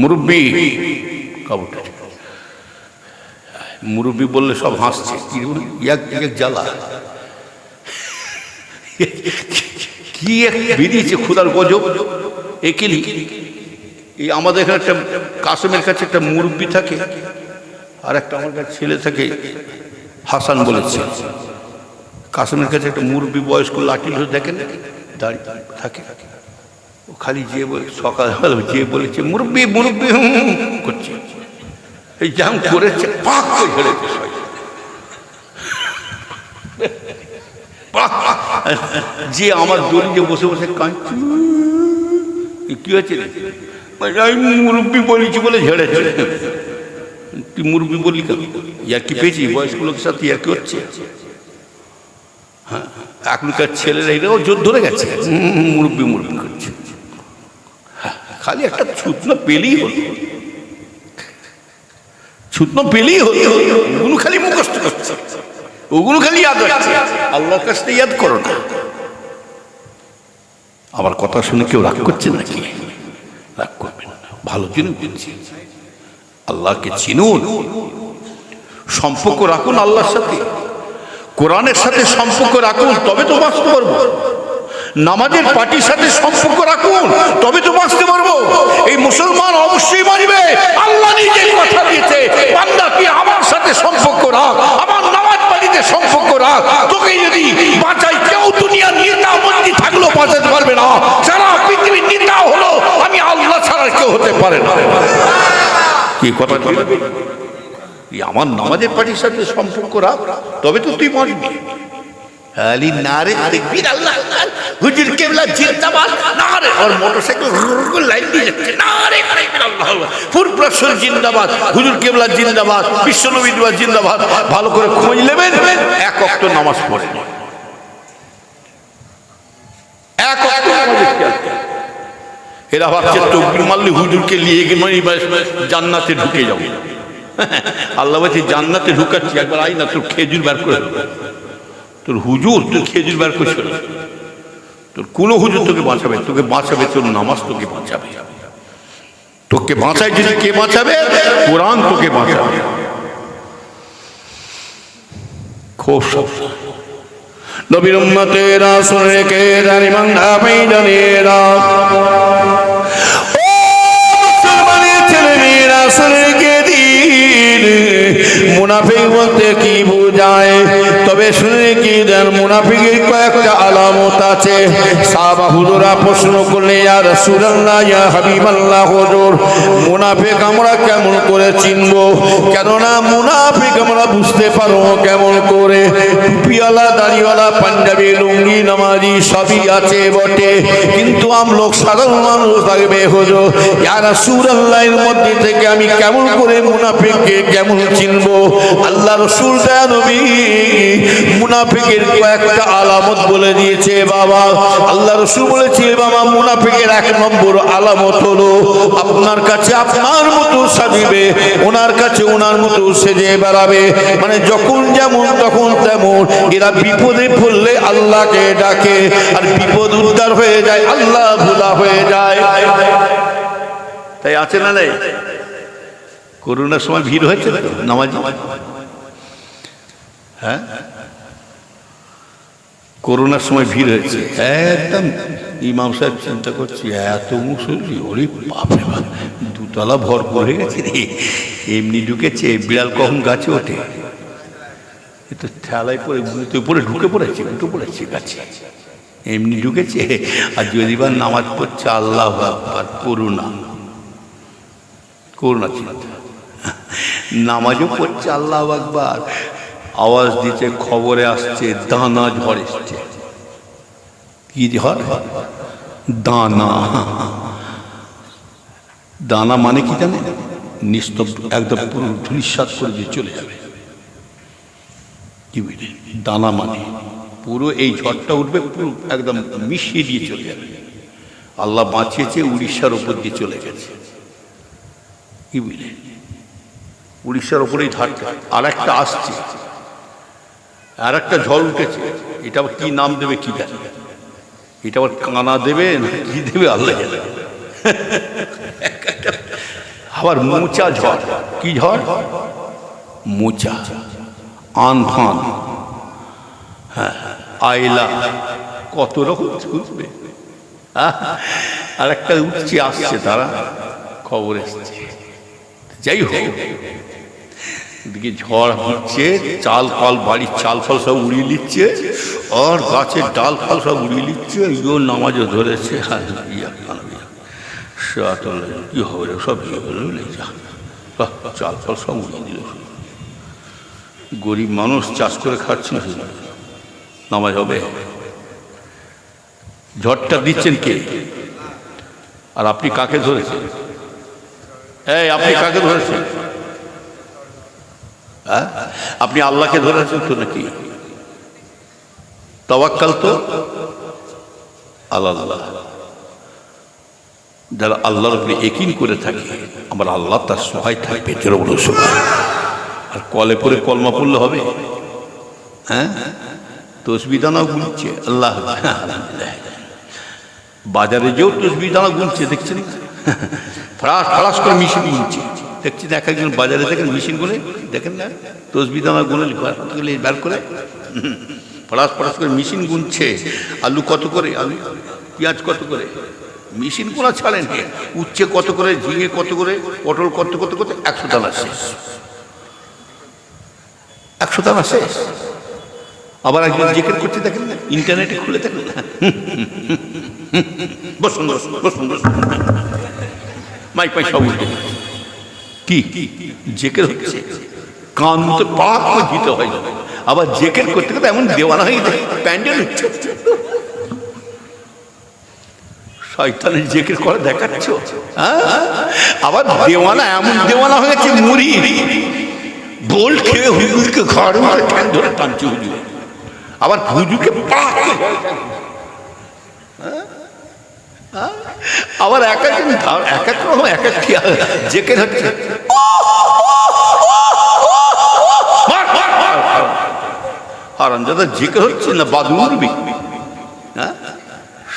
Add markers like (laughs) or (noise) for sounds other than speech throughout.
মুরব্বী কাপড়টা মুরব্বী বললে সব হাসছে। কি রে? ইয়াক ইয়াক জ্বালা। কি এক বেরিয়েছে খুদার গজব। একেলি, এই আমাদের এখানে একটা কাসমের কাছে একটা মুরব্বী থাকে, আর একটা আমার কাছে ছেলে থাকে, হাসান বলেছে। কাসমের কাছে একটা মুরব্বী বয়স্ক লাঠি দেখেন, দাঁড়িয়ে থাকে। খালি যে বলে, সকালবেলা যে বলেছে, মুরব্বি, মুরব্বী, হুম করছে। এই জাম করেছে, পাক করে ঝেড়েছে যে আমার দড়িতে বসে বসে কাঁদছে কি হয়েছে? আমি মুরব্বী বলেছি বলে ঝেড়েছে। তুই মুরব্বী বললি কেন? ইয়ার কি পেয়েছি? বয়স্ক লোকের সাথে ইয়ার কি হচ্ছে? হ্যাঁ এখনকার ছেলেরা এরাও জোর ধরে গেছে। মুরব্বি, মুরব্বী। খালি একটা ছুটনা পেলেই হলো। ছুটনা পেলেই হলো। ওগুলো খালি মুখস্থ করছে। ওগুলো খালি ইয়াদ হচ্ছে আল্লাহর কাছ থেকে ইয়াদ করো না। আমার কথা শুনে কেউ রাগ করছে নাকি? রাগ করবেন ভালো জন্য বলছি আল্লাহকে চিনুন। সম্পর্ক রাখুন আল্লাহর সাথে। কোরআনের সাথে সম্পর্ক রাখুন, তবে তো বাঁচতে পারব নামাজের পার্টির সাথে সম্পর্ক রাখুন, তবে তো বাঁচতে পারব। এই মুসলমান অবশ্যই মানবে। আল্লাহ নিজে কথা দিয়েছে, বান্দা তুই আমার সাথে সম্পর্ক রাখ, আমার নামাজ পার্টিতে সম্পর্ক রাখ। তোকে যদি বাঁচাই, কেউ দুনিয়ার নেতা মন্ত্রী থাকলেও বাঁচাতে পারবে না। সারা পৃথিবীর নেতা হলো, আমি আল্লাহ ছাড়া কেউ হতে পারে না। কি কথা আমার নামাজের পার্টির সাথে সম্পর্ক রাখ, তবে তো তুই বাঁচবি। আলি নারে আল্লাহ আল্লাহ, হুজুর কেবলা জিন্দাবাদ নারে আর মোটরসাইকেল লাইন দিয়ে যাচ্ছে নারে দেখবির আল্লাহ। ফুরপ্রাসর জিন্দাবাদ হুজুর কেবলা জিন্দাবাদ বিশ্বনবী দুয়া জিন্দাবাদ ভালো করে খোঁজ নেবেন এক অক্ত নামাজ পড়ে এক করেন। এরা ভাবছে তকবির মারলে হুজুরকে নিয়ে গিয়ে জান্নাতে ঢুকে যাব (laughs) আল্লাহ বলছে জান্নাতে ঢুকাচ্ছি একবার আই না তোর খেজুর বার করে দেবো। তোর হুজুর, তোর খেজুর বার করছে। তোর কোনো হুজুর তোকে বাঁচাবে তোকে বাঁচাবে, তোর নামাজ তোকে বাঁচাবে। তোকে বাঁচায় যদি কে বাঁচাবে? কোরআন তোকে বাঁচাবে। খুব সাবধান। নবীর বলতে কি বোঝায়? তবে শুনে কি দেন? মুনাফিকের কয়েকটা আলামত আছে। সাহাবা হুজুরা প্রশ্ন করলে আর রাসূলুল্লাহ, ইয়া হাবিবাল্লাহ হুজুর, মুনাফিক আমরা কেমন করে চিনব? কেননা মুনাফিক আমরা বুঝতে পারব কেমন করে। টুপিওয়ালা, দাড়িওয়ালা, পাঞ্জাবি, লুঙ্গি, নামাজি সবই আছে বটে। কিন্তু আম লোক, সাধারণ মানুষ থাকবে হুজুর, ইয়া রাসূলুল্লাহর মধ্যে থেকে আমি কেমন করে মুনাফিককে কেমন চিনবো? আল্লাহ রসুল নবী মুনাফিকের কয়েকটা আলামত বলে দিয়েছে বাবা। আল্লাহ রসুল বলেছে বাবা, মুনাফিকের এক নম্বর আলামত হলো, আপনার কাছে আপনার মতো সাজিবে, ওনার কাছে ওনার মতো সেজে বেড়াবে। মানে যখন যেমন, তখন তেমন। এরা বিপদে পড়লে আল্লাহকে ডাকে, আর বিপদ উদ্ধার হয়ে যায়, আল্লাহ ভোলা হয়ে যায়। তাই আছে না নাই? করোনার সময় ভিড় হয়েছে নামাজি? হ্যাঁ? করোনার সময় ভিড় হয়েছে। একদম, ইমাম সাহেব চিন্তা করছি, এত মুসল্লি, ওরে বাপরে বাপ, দুতলা ভরপুর হয়ে গেছে রে। এমনি ঢুকেছে, বিড়াল কখন গাছে ওঠে? তো ঠেলায় পড়ে তো উপরে ঢুকে পড়েছে, উঠে পড়েছে গাছে। এমনি ঢুকেছে, আর যদি বা নামাজ পড়ছে, আল্লাহ আকবার, করুণা। করুণা চিন্তা। নামাজও পড়ছে, আল্লাহ আকবার। আওয়াজ দিতে খবরে আসছে, দানা ঝড় এসছে। কি ঝড়? দানা। দানা মানে কি জানে নিস্তব্ধ, একদম পুরো ধূলিসাৎ করে দিয়ে চলে যাবে। কি বুঝলেন? দানা মানে। পুরো এই ঝড়টা উঠবে, পুরো একদম মিশিয়ে দিয়ে চলে যাবে। আল্লাহ বাঁচিয়েছে, উড়িষ্যার উপর দিয়ে চলে গেছে। কি বুঝলেন? উড়িষ্যার ওপরেই ধারটা আর একটা আসছে। আর একটা ঝড় উঠেছে। এটা আবার কি নাম দেবে কি জানে। এটা আবার কানা দেবে না কি দেবে আল্লাহ আবার মোচা ঝড়। কি ঝড়? মোচা। আনফান হ্যাঁ আইলা। কত রকম ছুটবে আর একটা উঠছে, আসছে তারা খবর এসছে। যাই হোক। দিকে ঝড় হচ্ছে, চাল ফাল বাড়ির চাল ফাল সব উড়িয়ে নিচ্ছে আর গাছের ডাল ফাল সব উড়িয়ে নিচ্ছে নামাজও ধরেছে। কি হবে রে, সব চাল ফাল সব উড়িয়ে দিল। গরিব মানুষ চাষ করে খাচ্ছে না নামাজ হবে। ঝড়টা দিচ্ছেন কে? আর আপনি কাকে ধরেছেন? এই, আপনি কাকে ধরেছেন? আপনি আল্লাহকে ধরেছেন তো নাকি? তবাক্কাল তো আল্লাহ। যারা আল্লাহর উপরে একিন করে থাকে, আমার আল্লাহ তার সহায় থাকবে আর কলে পরে কলমা পড়লে হবে। হ্যাঁ? তসবি দানা গুনছে, আল্লাহ। বাজারে যেও তসবি দানা গুনছে, দেখছেন? ফ্রাস ফ্রাস করে মেশিন গুনছে। দেখছেন এক একজন বাজারে দেখেন মেশিন গুনে দেখেন না? তসবি দানা গুনে বার করে ফ্রাস ফ্রাস করে মেশিন গুনছে। আলু কত করে? আলু, পেঁয়াজ কত করে? মেশিন গোনা ছাড়েন উচ্ছে কত করে? ঝিঙে কত করে? পটল কত কত কত? একশো দানা শেষ একশো দানা শেষ আবার একজন জিজ্ঞেস করতে দেখেন না? ইন্টারনেটে খুলে দেখেন না? বসুন বসুন বসুন বসুন। মাই পাই সব দিচ্ছে। কি? জেকের হচ্ছে। কান তো পাক দিতে হয়। আবার জেকের করতে করতে এমন দেওয়ানা হয়ে যায়। প্যান্ডেল উঠছে শয়তানের জেকের করে দেখাচ্ছ? হ্যাঁ? আবার দেওয়ানা, এমন দেওয়ানা হয়ে গেছে মুড়ি। বোল খেয়ে হুজুরকে ঘর ঠ্যাং ধরে টানছে হুজুর। আবার হুজুরকে পাক? আবার এক এক এক এক রকম, এক এক জেকের হচ্ছে হারান দাদা জেকের হচ্ছে না বাদুর বিক্রি হ্যাঁ?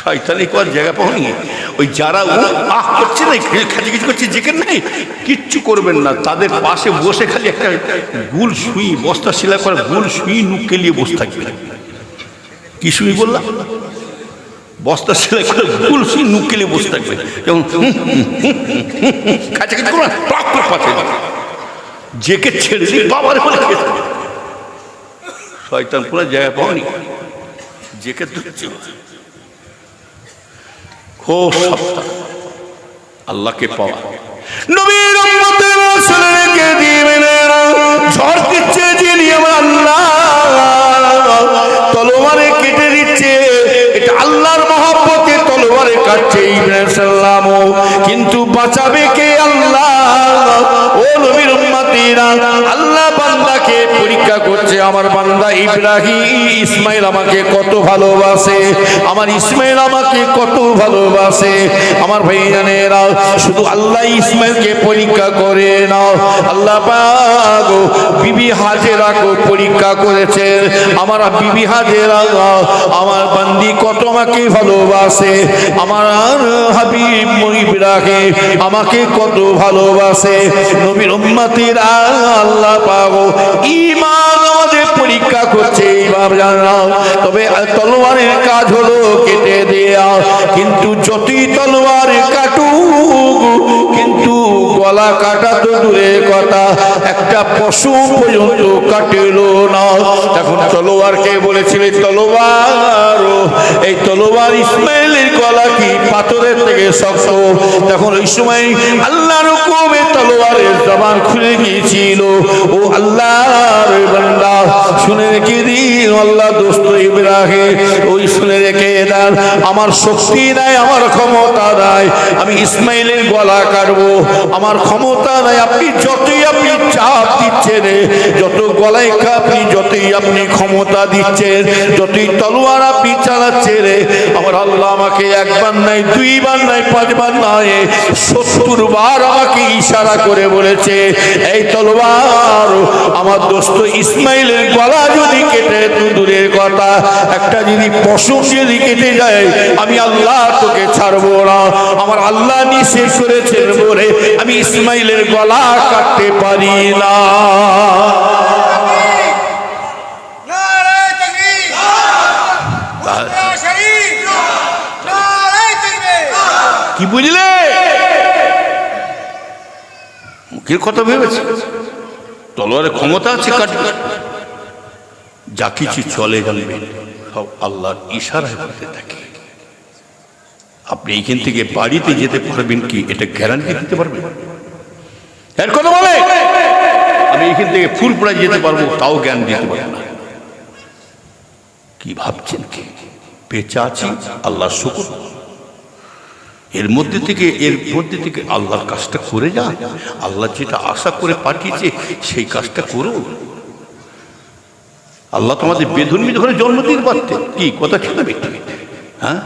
শয়তানি কর জায়গা পাওনি? ওই যারা আহ করছে না খাজি কিছু করছে যেখানে নাই? কিচ্ছু করবেন না। তাদের পাশে বসে খালি একটা গুল সুই, বস্তা সেলাই করা গুল সুই নুক কেলিয়ে বসে থাকবে। কি সুই বললাম? বস্তা সেলাই করে সুই বসে থাকবে। যেমন কাছাকাছি করো টক টক পাচ্ছে জেকে ছেড়ে দিই বাবার বলে শয়তান পুরো জায়গা পাওনি। জেকে ধরছে। খুব সাবধান আল্লাহকে পাওয়া। নবীর উম্মতের বাঁচাবে কে আল্লাহ? ও নবীর উম্মতিরা আল্লাহ বান্দাকে পরীক্ষা করছে আমার বান্দা ইব্রাহিম, ইসমাইল আমাকে কত ভালোবাসে, আমার ইসমাইল আমাকে কত ভালোবাসে। আমার ভাইজানেরা শুধু আল্লাহ ইসমাইলকে পরীক্ষা করে নাও। আল্লাহ পাক বিবি হাজেরাকে পরীক্ষা করেছেন। আমার বিবি হাজেরা, আমার বান্দি কত আমাকে ভালোবাসে। আমার হাবিব ইব্রাহিম আমাকে কত ভালোবাসে। নবীর উম্মতিরা আল্লাহ পাগো ইমান আমাদের পরীক্ষা করছে ইমাম জানাও তবে তলোয়ারের কাজ হলো কেটে দেয়া। কিন্তু যতই তলোয়ার কাটুক, কিন্তু গলা কাটা তো দূরের কথা। একটা পশু পর্যন্ত কাটিল না। তখন তলোয়ারকে বলেছিলেন তলোয়ার, এই তলোয়ার ইসমাইলের গলা কি পাথরের থেকে শক্ত? তখন ওই সময় আল্লাহর হুকুমে তলোয়ারের জবান খুলে গিয়েছিল। ও আল্লাহর বান্দা, শুনে রেখে দিন, আল্লাহ দোস্ত ইব্রাহিম, ওই শুনে রেখে দেন, আমার শক্তি নাই আমার ক্ষমতা নাই আমি ইসমাইলের গলা কাটবো, আমার ক্ষমতা নাই আপনি যতই আপনি চাপ দিচ্ছেন, যত গলায় আপনি যতই আপনি ক্ষমতা দিচ্ছেন, যতই তলোয়ার আপনি চালাচ্ছেন, আমার আল্লাহ আমাকে একবার নাই দুইবার নাই পাঁচবার নাই সত্তর বার আমাকে ইশারা করে বলেছে এই তলোয়ার আমার দোস্ত ইসমাইলের গলা যদি কেটে দূরের কথা একটা যদি পশম যদি কেটে যায় আমি আল্লাহ তোকে ছাড়বো না। আমার আল্লাহ নিষেধ করেছেন বলে আমি ইসমাইলের গলা কাটতে পারি না। কি বুঝলে? মুখের কথা ভেবেছে? তলোয়ারের ক্ষমতা আছে যা কিছু চলে যাবে সব আল্লাহর ইশারায় করতে থাকে। আপনি এইখান থেকে বাড়িতে যেতে পারবেন কি? এটা গ্যারান্টি দিতে পারবেন? এর কথা বলে? আমি এইখান থেকে ফুলপুরায় যেতে পারব, তাও জ্ঞান দিতে পারব না। কি ভাবছেন কি? বেঁচে আছি আল্লাহ শুকুর। এর মধ্যে থেকে, এর মধ্যে থেকে আল্লাহর কাজটা করে যান। আল্লাহ যেটা আশা করে পাঠিয়েছে, সেই কাজটা করুন। আল্লাহ তোমাদের বেধর্মী ধরে জন্ম জন্মদিন পারতে কি, কথা ছিল ব্যক্তি হ্যাঁ?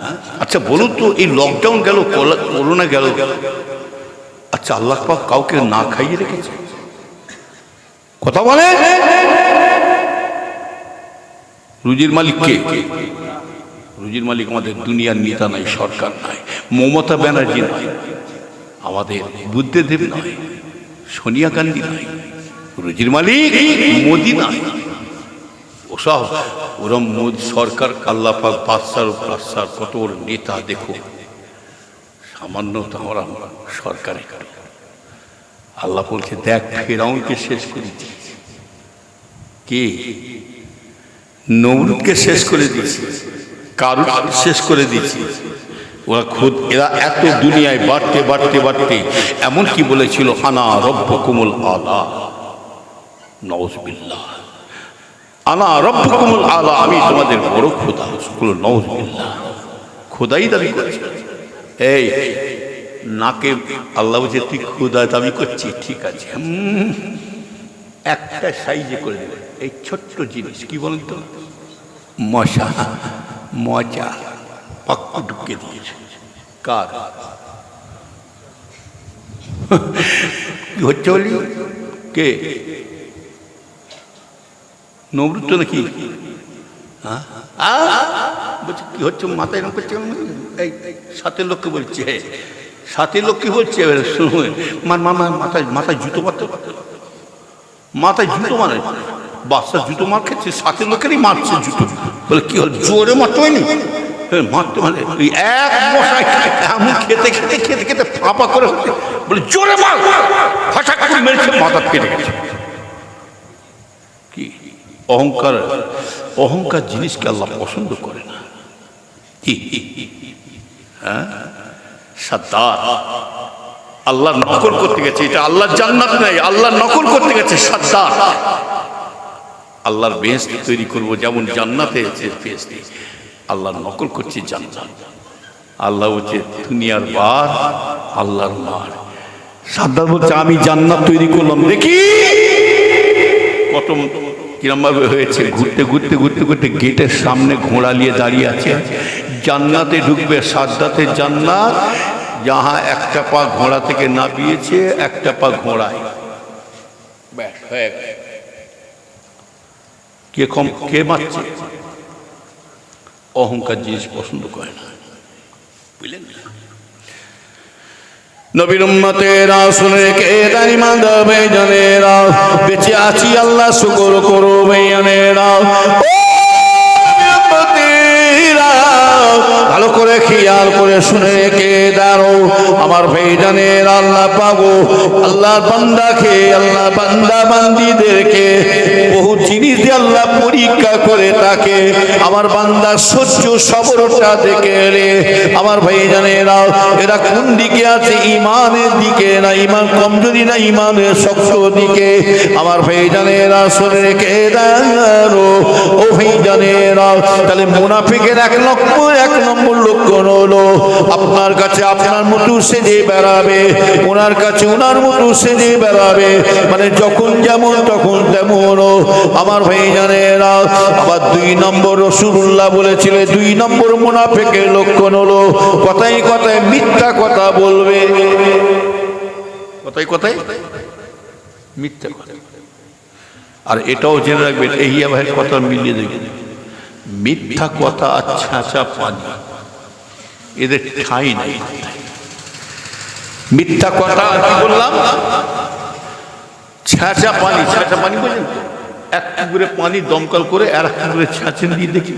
আচ্ছা বলুন তো, এই লকডাউন গেল করোনা গেল। আচ্ছা আল্লাহ পাক কাউকে না খাইয়ে রেখেছে? কথা বলে রুজির মালিক কে? রুজির মালিক আমাদের দুনিয়ার নেতা নাই, সরকার নাই। মমতা ব্যানার্জি নয় আমাদের বুদ্ধদেব নয় সোনিয়া গান্ধী নয় রুজির মালিক মোদি নয় ওসব ওরম সরকার আল্লাহ পাক বাদশার বাদশার কত ওর নেতা, দেখো। সামান্য তো আমরা সরকার আল্লাহ বলছে, দেখ, ফেরাউনকে শেষ করে দিয়েছে। কে? নমরুদকে শেষ করে দিয়েছি। কারু শেষ করে দিয়েছি। ওরা খুদ, এরা এত দুনিয়ায় বাড়তে বাড়তে বাড়তে, এমন কি বলেছিল? আনা রব্ব কুমল আলা নওজবিল্লাহ আনা রব্ব কুমল আলা, আমি তোমাদের বড় খোদা সকল খোদাই দাবি করেছে। এই, নাকে আল্লাহ বলছে, তুই খোদা দাবি করছি? ঠিক আছে। একটা সাইজে করে দেবে। এই ছোট্ট জিনিস, কি বলেন তো মশা। মজা পাক্কু ঢুকে দিয়েছে। কার? হচ্ছে বলি? কে? নবৃত্ত নাকি? হ্যাঁ? বলছে, কি হচ্ছে? মাথায় এরকম করছে এই সাথে লোককে বলছে সাথে লোক কি বলছে, এবার শুনুন। মার মামা মাথায় মাথায় জুতো মারতে মাথায় জুতো মারে বাচ্চা জুতো মার খেচ্ছে সাথে লোকেরই মারছে জুতো। বলে কি হল জোরে মারতে হয়নি? হ্যাঁ, মারতে মানে ওই এক মশাই এমন খেতে খেতে খেতে খেতে ফাঁপা করে বলে জোরে মার! ফাঁসা করে মেরেছে মাথা ফেটে গেছে। কি অহংকার অহংকার জিনিসকে আল্লাহ পছন্দ করে না। কি? হ্যাঁ? সাদ্দার আল্লাহ নকল করতে গেছে এটা আল্লাহ জান্নাত নাই আল্লাহ নকল করতে গেছে সাদ্দার আল্লাহর বেহেস্ত তৈরি করব, যেমন জান্নাতে আছে আল্লাহর নকল করছে জান্নাত। আল্লাহ হচ্ছে দুনিয়ার বার, আল্লাহর মার। সাদ্দার বলছে, আমি জান্নাত তৈরি করলাম, দেখি! কত কিরম ভাবে হয়েছে, ঘুরতে ঘুরতে ঘুরতে ঘুরতে গেটের সামনে ঘোড়া নিয়ে দাঁড়িয়ে আছে। জান্নাতে ঢুকবে, সাদ্দাতে জান্নাত, যাহা একটা পা ঘোড়া থেকে নামিয়েছে একটা পা ঘোড়ায়। হয়ে। কে কম, কে মারছে? অহংকার জিনিস পছন্দ করে না। বুঝলেন নবীর উম্মতেরা শুনে কে দানি মানবে, জানেরা। বেঁচে আছি আল্লাহ, শুকর করো মেয়ানেরা ভালো খেয়াল করে শুনে কে দাঁড়ো। আমার ভাই জানের আল্লাহ পাবো আল্লাহর বান্দাকে আল্লাহ বান্দা বান্দিদেরকে বহু জিনিস দিয়ে আল্লাহ পরীক্ষা করে তাকে। আমার বান্দার সহ্য সবরটা দেখে রে আমার ভাই জানেরা এরা কোন দিকে আছে? ইমানের দিকে না, ইমান কমজোরি না, ইমানের শক্ত দিকে। আমার ভাই জানেরা শুনে রেখে দাঁড়ো। তাহলে মুনাফিকের এক লক্ষ, এক নম্বর লক্ষণ হলো? আপনার কাছে আপনার মতো সেজে বেড়াবে, ওনার কাছে ওনার মতো সেজে বেড়াবে মানে যখন যেমন তখন তেমন আমার ভাই জানেরা, আবার দুই নম্বর রসুল্লাহ বলেছিল, দুই নম্বর মুনাফেকের লক্ষণ হলো? কথাই কথায় মিথ্যা কথা বলবে। কথাই কথাই মিথ্যা কথা। আর এটাও জেনে রাখবেন, এই ভাইয়ের কথা মিলিয়ে দেখবেন মিথ্যা কথা আচ্ছা পানি। এদের ঠাঁই নাই। মিথ্যা কথা কি বললাম? ছ্যাঁচা পানি। ছ্যাঁচা পানি বলছেন? এক পুকুরে পানি দমকল করে আর এক পুকুরে ছ্যাঁচেন দিয়ে দেখি।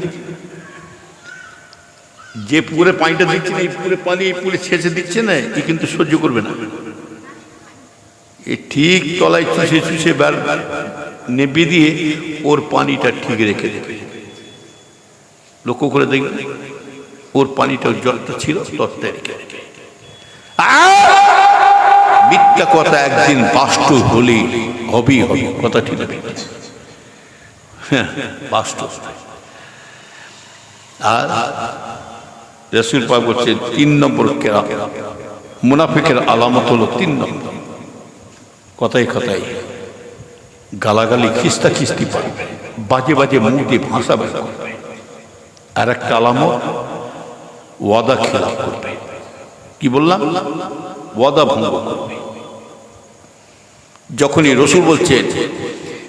যে পুকুরে পানিটা দিচ্ছে না, এই পুকুরে পানি, এই পুকুরে ছেঁচে দিচ্ছে না এ কিন্তু সহ্য করবে না। এ ঠিক তলায় চুষে চুষে বার নেবে দিয়ে ওর পানিটা ঠিক রেখে দেবে। লক্ষ্য করে দেখবে ওর পানিটা জলটা ছিল তত্ত্বে রেখে দেবে মিথ্যা কথা একদিন বাস্তব হলেই হবেই হবে, কথা ঠিক হ্যাঁ বাস্তব আর রসুল পাক বলছে তিন নম্বর কেরা। মুনাফিকের আলামত হলো তিন নম্বর। কথাই কথাই গালাগালি খিস্তা খিস্তি পারবে বাজে বাজে মুখ দিয়ে ভাষা বের করবে। আর একটা আলামত, ওয়াদা খেলাপ করবে। কি বললাম? ওয়াদা ভঙ্গ করবে। যখনই রসুল বলছেন,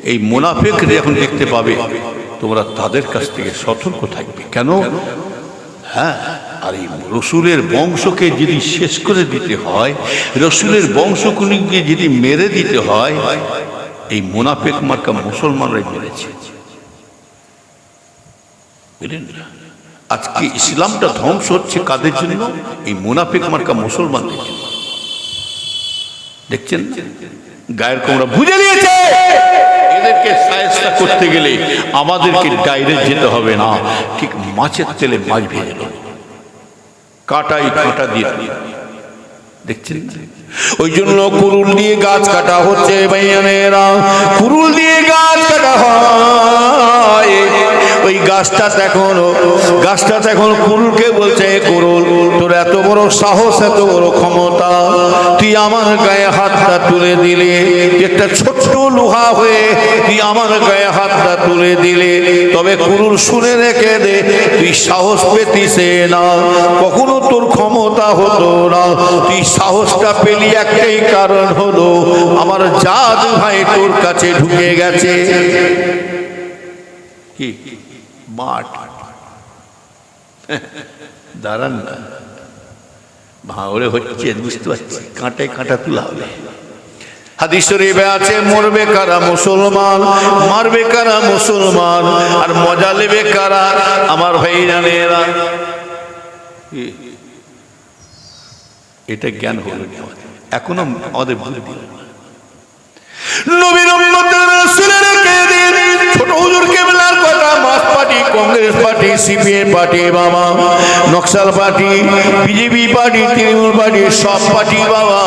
এই মুনাফেকরে যখন দেখতে পাবে, তোমরা তাদের কাছ থেকে সতর্ক থাকবে। কেন? হ্যাঁ আর এই রসুলের বংশকে যদি শেষ করে দিতে হয়, রসুলের বংশগুলিকে যদি মেরে দিতে হয়, এই মুনাফেক মার্কা মুসলমানরাই মেরেছে? আজকে ইসলামটা ধ্বংস হচ্ছে কাদের জন্য? এই মুনাফিক মার্কা মুসলমানদের জন্য। দেখছেন গায়ের কোমরা বুঝে নিয়েছে। এদেরকে সায়স্তা করতে গেলে আমাদেরকে ডাইরেক্ট যেতে হবে না। ঠিক মাছের তেলে মাছ ভেজে নেব। কাটাই কাঁটা দিয়ে। দেখছেন ওই জন্য কুরুল দিয়ে গাছ কাটা হচ্ছে ভাইয়ানেরা কুরুল দিয়ে গাছ কাটা হয়। ওই গাছটা এখন গাছটা এখন কুরুলকে বলছে, কুরুল, তোর এত বড় সাহস, এত বড় ক্ষমতা, তুই আমার গায়ে হাতটা তুলে দিলে। একটা ছোট্ট লোহা হয়ে তুই আমার গায়ে হাতটা তুলে দিলে। তবে কুরুল শুনে রেখে দে, তুই সাহস পেতিসে না। কখনো তোর ক্ষমতা হতো না। তুই সাহসটা পেলি একটাই কারণ হলো, আমার জাত ভাই তোর কাছে ঢুকে গেছে। কি? মাঠ। দাঁড়ান না। ভাঙড়ে হচ্ছে, বুঝতে পারছি। কাঁটায় কাঁটা তোলা হবে। মরবে কারা মুসলমান, মারবে কারা মুসলমান, আর মজা নেবে কারা? আমার ভাই জানেরা। এটা জ্ঞান হলো এখনও আমাদের না। নবীর পার্টি, সিপিএম পার্টি, বাবা। Naxal party, BJP party, Trinamool party, সব পার্টি, বাবা।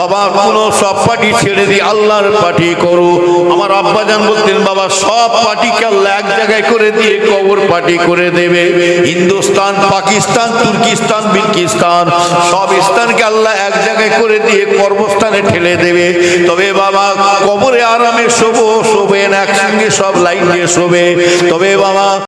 বাবা, কোন সব পার্টি ছেড়ে দিয়ে আল্লাহর পার্টি করো। আমার আব্বাজান বলতেন, বাবা, সব পার্টিকে আল্লাহ এক জায়গায় করে দিয়ে কবর পার্টি করে দেবে। হিন্দুস্তান, পাকিস্তান, তুর্কিস্তান, বিলকিস্তান, সব স্থানকে আল্লাহ এক জায়গায় করে দিয়ে কর্মস্থানে ঠেলে দেবে। তবে বাবা, কবরে আরামে শোবো শোবেন একসঙ্গে সব লাইন দিয়ে শোবে। তবে বাবা